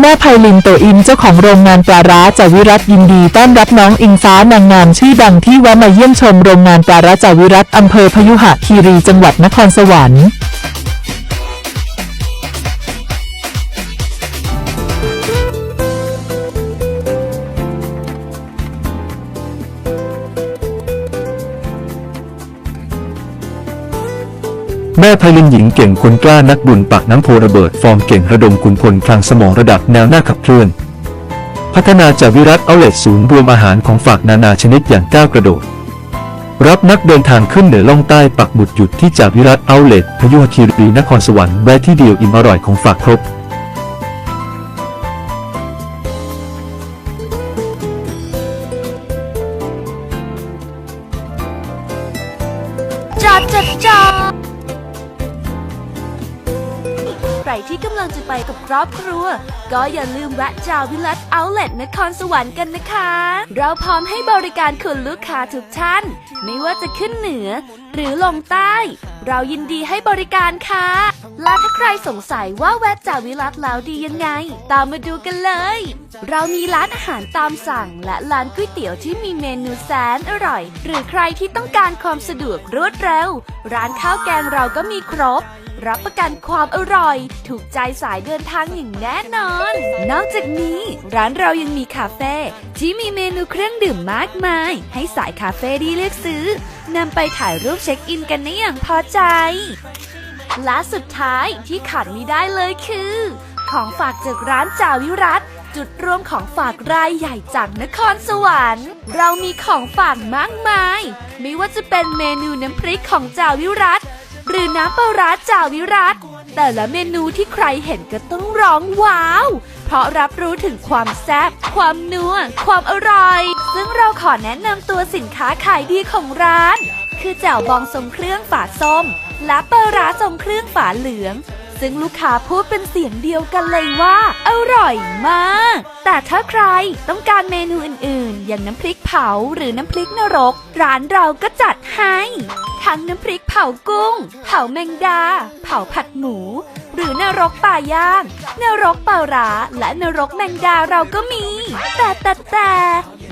แม่ไพลินโตอินเจ้าของโรงงานปลาร้าจาวิรัตยินดีต้อนรับน้องอิงฟ้านางงามชื่อดังที่แวะมาเยี่ยมชมโรงงานปลาร้าจาวิรัตอำเภอพยุหคีรีจังหวัดนครสวรรค์ แม่ไพลินหญิงเก่งคนกล้านักบุญปากน้ำโพระเบิด ฟอร์มเก่งระดมขุนพลคลังสมองระดับแนวหน้าขับเคลื่อน พัฒนาจากวิรัตเอาเลตศูนย์รวมอาหารของฝากนานาชนิดอย่างก้าวกระโดด รับนักเดินทางขึ้นเหนือล่องใต้ปักหมุดหยุดที่จากวิรัตเอาเลตพยุหคีรีนครสวรรค์แวะที่เดียวอิ่มอร่อยของฝากครบจอดจอดจอ รที่กำลังจะไปกับครอบครัว ก็อย่าลืมแวะจาวิลัตเอาเลตนครสวรรค์กันนะคะ เราพร้อมให้บริการคุณลูกค้าทุกท่าน ไม่ว่าจะขึ้นเหนือ หรือลงใต้ เรายินดีให้บริการค่ะ และถ้าใครสงสัยว่าแวะจาวิลัตแล้วดียังไง ตามมาดูกันเลย เรามีร้านอาหารตามสั่ง และร้านก๋วยเตี๋ยวที่มีเมนูแสนอร่อย หรือใครที่ต้องการความสะดวกรวดเร็ว ร้านข้าวแกงเราก็มีครบ รับประกันความอร่อย ถูกใจสายเดินทางอย่างแน่นอน นอกจากนี้ร้านเรายังมีคาเฟ่ที่มีเมนูเครื่องดื่มมากมาย ให้สายคาเฟ่ได้เลือกซื้อนำไปถ่ายรูปเช็คอินกันได้อย่างพอใจ และสุดท้ายที่ขาดไม่ได้เลยคือ ของฝากจากร้านจาวิรัตจุดรวมของฝากรายใหญ่จากนครสวรรค์ เรามีของฝากมากมาย ไม่ว่าจะเป็นเมนูน้ำพริกของจาวิรัต หรือน้ำปลาร้าจาวิรัตแต่ละเมนูที่ใครเห็นก็ต้องร้องว้าว เพราะรับรู้ถึงความแซ่บความนัวความอร่อย ซึ่งเราขอแนะนำตัวสินค้าขายดีของร้าน คือแจ่วบองทรงเครื่องฝาส้ม และปลาร้าทรงเครื่องฝาเหลือง ซึ่งลูกค้าพูดเป็นเสียงเดียวกันเลยว่า อร่อยมาก แต่ถ้าใครต้องการเมนูอื่นๆ อย่างน้ำพริกเผาหรือน้ำพริกนรก ร้านเราก็จัดให้ ทั้งน้ำพริกเผากุ้ง เผาแมงดา เผาผัดหมู หรือนรกป่าย่าง นรกเป่าร้าและนรกแมงดาเราก็มี แต่แต่แต่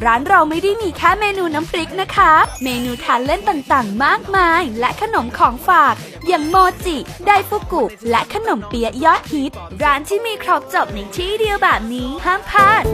ร้านเราไม่ได้มีแค่เมนูน้ำพริกนะคะ เมนูทานเล่นต่างๆ มากมาย และขนมของฝาก อย่างโมจิ ไดฟุกุ และขนมเปี๊ยะยอดฮิต ร้านที่มีครบจบในที่เดียวแบบนี้ห้ามพลาด